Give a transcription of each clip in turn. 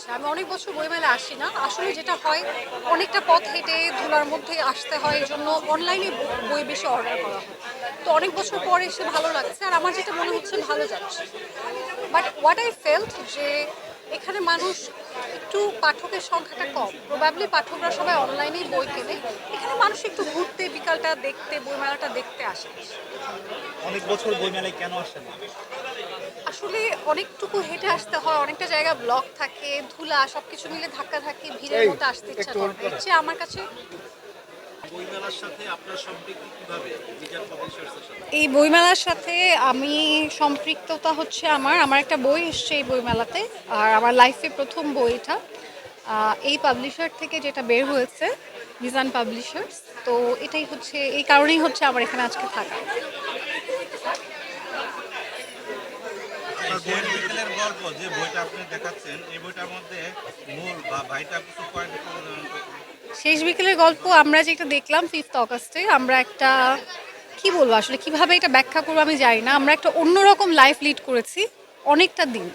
লাগছে আমি অনেক বছর বইমেলা আসি না। আসলে যেটা হয় অনেকটা পথ হেঁটে ধুলার মধ্যে আসতে হয় এই জন্য অনলাইনে বই বেশি অর্ডার করা হয়। তো অনেক বছর পরে এসে ভালো লাগছে আর আমার যেটা মনে হচ্ছে ভালো যাচ্ছে। বাট হোয়াট আই ফেল্ট যে এখানে মানুষ একটু পাঠকের সংখ্যাটা কম। প্রবাবলি পাঠকরা সবাই অনলাইনেই বই কেনে। এখানে মানুষ একটু ঘুরতে বিকালটা দেখতে বইমেলাটা দেখতে আসে অনেক বছর বইমেলায় কেন আসেন না? আসলে অনেকটুকু হেঁটে আসতে হয় অনেকটা জায়গা ব্লক থাকে ধুলা সবকিছু মিলে ধাক্কা ধাক্কি ভিড়ের মধ্যে আসতে ইচ্ছা করে। না। এর চেয়ে আমার কাছে এই বইমেলার সাথে আমি সম্পৃক্ততা হচ্ছে আমার আমার একটা বই এসছে এই বইমেলাতে আর আমার লাইফে প্রথম বই এটা। এই পাবলিশার থেকে যেটা বের হয়েছে মিজান পাবলিশার্স তো এটাই হচ্ছে এই কারণেই হচ্ছে আমার এখানে আজকে থাকা। গল্প যে বইটা আপনি দেখাচ্ছেন, এই বইটার মধ্যে মূল বা ভাইটা কিছু পয়েন্ট শেষ বিকেলের গল্প আমরা যেটা দেখলাম ফিফথ অগস্টে আমরা একটা, কি বলব আসলে, কীভাবে এটা ব্যাখ্যা করব আমি জানি না, আমরা একটা অন্যরকম লাইফ লিড করেছি অনেকটা দিন।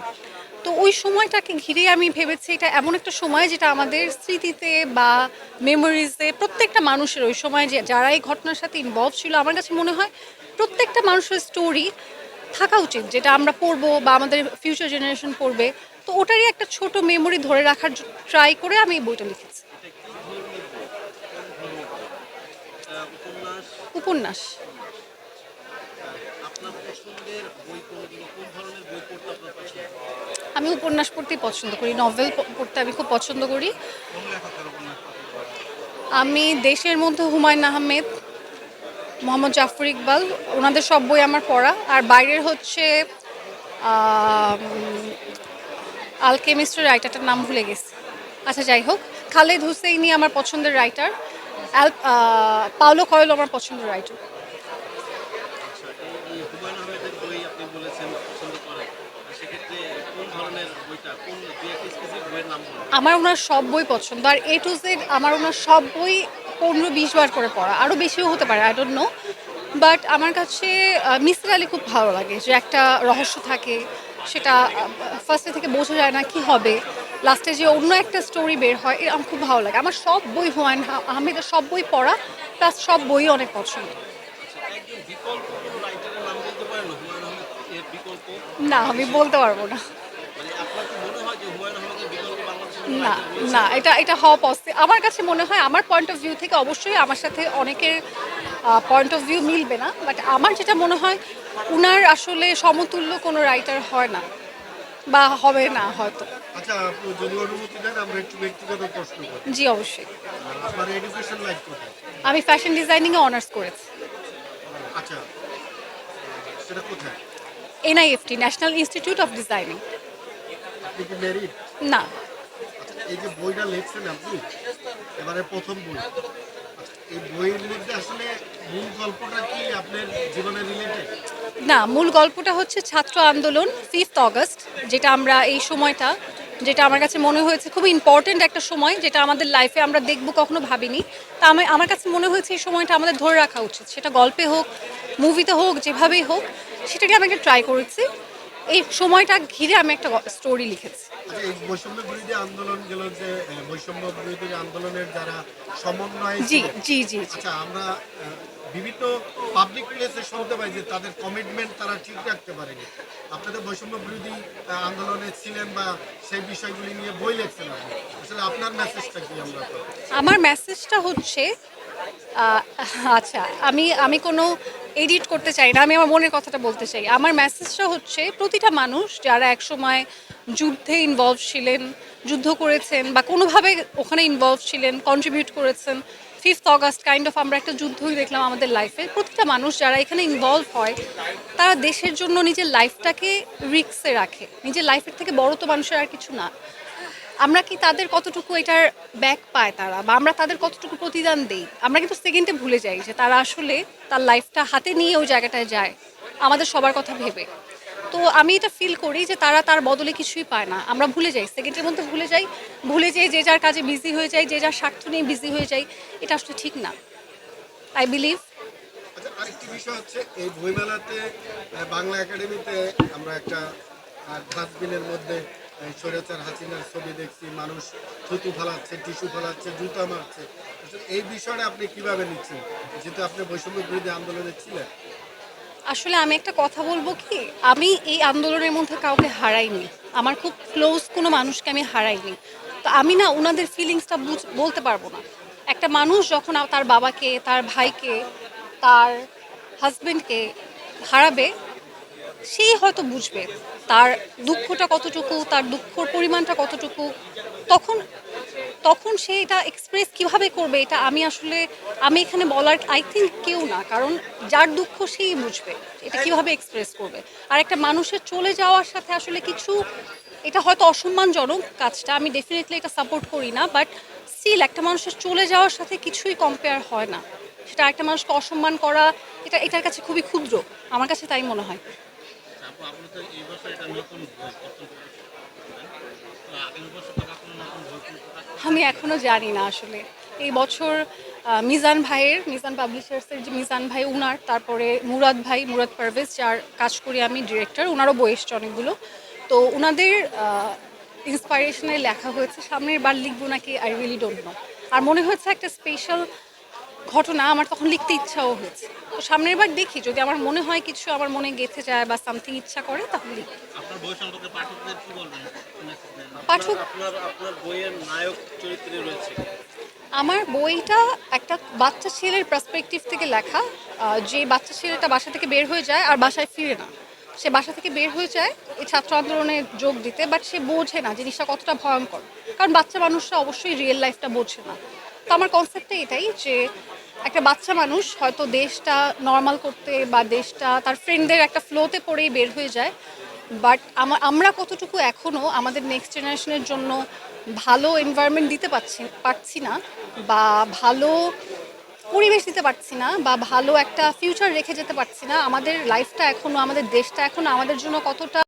তো ওই সময়টাকে ঘিরে আমি ভেবেছি এটা এমন একটা সময় যেটা আমাদের স্মৃতিতে বা মেমোরিজে প্রত্যেকটা মানুষের, ওই সময় যে যারা এই ঘটনার সাথে ইনভলভ ছিল, আমার কাছে মনে হয় প্রত্যেকটা মানুষের স্টোরি থাকা উচিত, যেটা আমরা পড়ব বা আমাদের ফিউচার জেনারেশন পড়বে। তো ওটারই একটা ছোট মেমোরি ধরে রাখার ট্রাই করে আমি এই বইটা লিখেছি। উপন্যাস। আমি উপন্যাস পড়তেই পছন্দ করি নভেল পড়তে আমি খুব পছন্দ করি? আমি দেশের মধ্যে হুমায়ুন আহমেদ মোহাম্মদ জাফর ইকবাল ওনাদের সব বই আমার পড়া। আর বাইরের হচ্ছে আল কেমিস্ট্রি রাইটারটার নাম ভুলে গেছি। আচ্ছা যাই হোক খালেদ হুসেইনি আমার পছন্দের রাইটার অ্যাল পাওলো কয়েল আমার পছন্দের রাইটার আচ্ছা বলুন? আমার ওনার সব বই পছন্দ আর এ টু জেড আমার ওনার সব বই পনেরো বিশ বার করে পড়া আরও বেশিও হতে পারে আই ডোন্ট নো বাট আমার কাছে মিসির আলী খুব ভালো লাগে যে একটা রহস্য থাকে সেটা ফার্স্টে থেকে বোঝা যায় না কি হবে লাস্টে যে অন্য একটা স্টোরি বের হয় এ আমার খুব ভালো লাগে। আমার সব বই হুমায়ুন আহ- আহমেদের সব বই পড়া প্লাস সব বই অনেক পছন্দ। আচ্ছা না আমি বলতে পারব না মানে আপনার কি মনে হয় যে হুমায়ুন আহমেদের বিকল্প বাংলাদেশের কোনো না না এটা এটা হওয়া পসিবল আমার কাছে মনে হয় আমার পয়েন্ট অফ ভিউ থেকে অবশ্যই আমার সাথে অনেকের পয়েন্ট অফ ভিউ মিলবে না বাট আমার যেটা মনে হয় উনার আসলে সমতুল্য কোনো রাইটার হয় না বা হবে না হয়তো। আচ্ছা যদি অনুমতি দেন আমরা একটু ব্যক্তিগত প্রশ্ন করি। জি অবশ্যই। আপনার এডুকেশন লাইফ কোথায়? আমি ফ্যাশন ডিজাইনিংয়ে অনার্স করেছি। আচ্ছা সেটা কোথায়? NIFT national institute of designing আপনি কি ম্যারিড না। এই যে বইটা লিখছেন আপনি এবারে প্রথম বই। এই বইয়ের মধ্যে আসলে মূল গল্পটা কি আপনার জীবনের রিলেটেড না, মূল গল্পটা হচ্ছে ছাত্র আন্দোলন ফিফথ অগস্ট যেটা আমরা এই সময়টা, যেটা আমার কাছে মনে হয়েছে খুব ইম্পর্টেন্ট একটা সময়, যেটা আমাদের লাইফে আমরা দেখব কখনো ভাবিনি। তা আমি আমার কাছে মনে হয়েছে এই সময়টা আমাদের ধরে রাখা উচিত। সেটা গল্পে হোক মুভিতে হোক, যেভাবেই হোক, সেটাকে আমি একটা ট্রাই করেছি। এই সময়টা ঘিরে আমি একটা স্টোরি লিখেছি। এই বৈষম্য বিরোধী আন্দোলন গেল যে বৈষম্য বিরোধী আন্দোলনের যারা সমন্বয় জি জি জি আচ্ছা আমরা বিভিন্ন পাবলিক প্লেসে শুনতে পাই যে তাদের কমিটমেন্ট তারা ঠিক রাখতে পারেনি। আপনাদের বৈষম্য বিরোধী আন্দোলনে ছিলেন বা সেই বিষয়গুলি নিয়ে বই লিখছেন আপনি। আসলে আপনার মেসেজটা কি আমরা আমার মেসেজটা হচ্ছে আচ্ছা আমি আমি কোনো এডিট করতে চাই না আমি আমার মনের কথাটা বলতে চাই। আমার মেসেজটা হচ্ছে প্রতিটা মানুষ যারা একসময় যুদ্ধে ইনভলভ ছিলেন, যুদ্ধ করেছেন বা কোনোভাবে ওখানে ইনভলভ ছিলেন কন্ট্রিবিউট করেছেন ফিফথ অগাস্ট কাইন্ড অফ আমরা একটা যুদ্ধই দেখলাম আমাদের লাইফে প্রতিটা মানুষ যারা এখানে ইনভলভ হয়, তারা দেশের জন্য নিজের লাইফটাকে রিক্সে রাখে। নিজের লাইফের থেকে বড় তো মানুষের আর কিছু না। আমরা কি তাদের কতটুকু এটার ব্যাক পায় তারা? বা আমরা তাদের কতটুকু প্রতিদান দেই? আমরা কিন্তু সেকেন্ডে ভুলে যাই যে তারা আসলে তার লাইফটা হাতে নিয়ে ওই জায়গাটায় যায়। আমাদের সবার কথা ভেবে। তো আমি এটা ফিল করি যে তারা তার বদলে কিছুই পায় না। আমরা ভুলে যাই সেকেন্ডের মধ্যে ভুলে যাই ভুলে যাই যে যার কাজে বিজি হয়ে যায় যে যার স্বার্থ নিয়ে বিজি হয়ে যায় এটা আসলে ঠিক না। আই বিলিভ আচ্ছা আরেকটি বিষয় হচ্ছে, এই বইমেলাতে বাংলা একাডেমিতে আমরা একটা ডাস্টবিনের মধ্যে স্বৈরাচার হাসিনার ছবি দেখছি, মানুষ থুতু ফালাচ্ছে, টিস্যু ফালাচ্ছে, জুতা মারছে। এই বিষয়টা আপনি কীভাবে নিচ্ছেন? যেহেতু আপনি বৈষম্য বিরোধী আন্দোলনে ছিলেন। আসলে আমি একটা কথা বলব কি? আমি এই আন্দোলনের মধ্যে কাউকে হারাইনি। আমার খুব ক্লোজ কোনো মানুষকে আমি হারাইনি। তো আমি না ওনাদের ফিলিংসটা বলতে পারব না। একটা মানুষ যখন তার বাবাকে, তার ভাইকে, তার হাজবেন্ডকে হারাবে, সেই হয়তো বুঝবে। তার দুঃখটা কতটুকু, তার দুঃখর পরিমাণটা কতটুকু, তখন তখন সে এটা এক্সপ্রেস কীভাবে করবে, এটা আমি আসলে, আমি এখানে বলার আই থিঙ্ক কেউ না, কারণ যার দুঃখ সেই বুঝবে এটা কীভাবে এক্সপ্রেস করবে। আর একটা মানুষের চলে যাওয়ার সাথে আসলে কিছু, এটা হয়তো অসম্মানজনক কাজটা, আমি ডেফিনেটলি এটা সাপোর্ট করি না বাট স্টিল একটা মানুষের চলে যাওয়ার সাথে কিছুই কম্পেয়ার হয় না। সেটা একটা মানুষকে অসম্মান করা, এটা, এটার কাছে খুবই ক্ষুদ্র, আমার কাছে তাই মনে হয়। এই বছর এটা নতুন আমি এখনও জানি না আসলে। এই বছর মিজান ভাইয়ের, মিজান পাবলিশার্সের যে মিজান ভাই উনার, তারপরে মুরাদ ভাই, মুরাদ পারভেজ, যার কাজ করি আমি ডিরেক্টর ওনারও বই অনেকগুলো। তো ওনাদের ইন্সপাইরেশনে লেখা হয়েছে, সামনের বার লিখব নাকি? আই রিয়েলি ডোন্ট নো আর মনে হয়েছে একটা স্পেশাল ঘটনা, আমার তখন লিখতে ইচ্ছাও হয়েছে তো সামনের বার দেখি, যদি আমার মনে হয় কিছু আমার মনে গেঁথে যায় বা সামথিং ইচ্ছা করে তাহলে লিখি পাঠক আপনার আপনার বইয়ের নায়ক চরিত্রে রয়েছে আমার বইটা একটা বাচ্চা ছেলের পার্সপেক্টিভ থেকে লেখা। যে বাচ্চা ছেলেটা বাসা থেকে বের হয়ে যায় আর বাসায় ফিরে না। সে বাসা থেকে বের হয়ে যায় এই ছাত্র আন্দোলনে যোগ দিতে বাট সে বোঝে না জিনিসটা কতটা ভয়ঙ্কর। কারণ বাচ্চা মানুষরা অবশ্যই রিয়েল লাইফটা বোঝে না। তো আমার কনসেপ্টটা এটাই যে একটা বাচ্চা মানুষ হয়তো দেশটা নর্মাল করতে বা দেশটা তার ফ্রেন্ডদের একটা ফ্লোতে পড়েই বের হয়ে যায়। বাট আমরা কতটুকু এখনও আমাদের নেক্সট জেনারেশনের জন্য ভালো এনভায়রনমেন্ট দিতে পারছি পারছি না বা ভালো পরিবেশ দিতে পারছি না বা ভালো একটা ফিউচার রেখে যেতে পারছি না, আমাদের লাইফটা এখনও আমাদের দেশটা এখনও আমাদের জন্য কতটা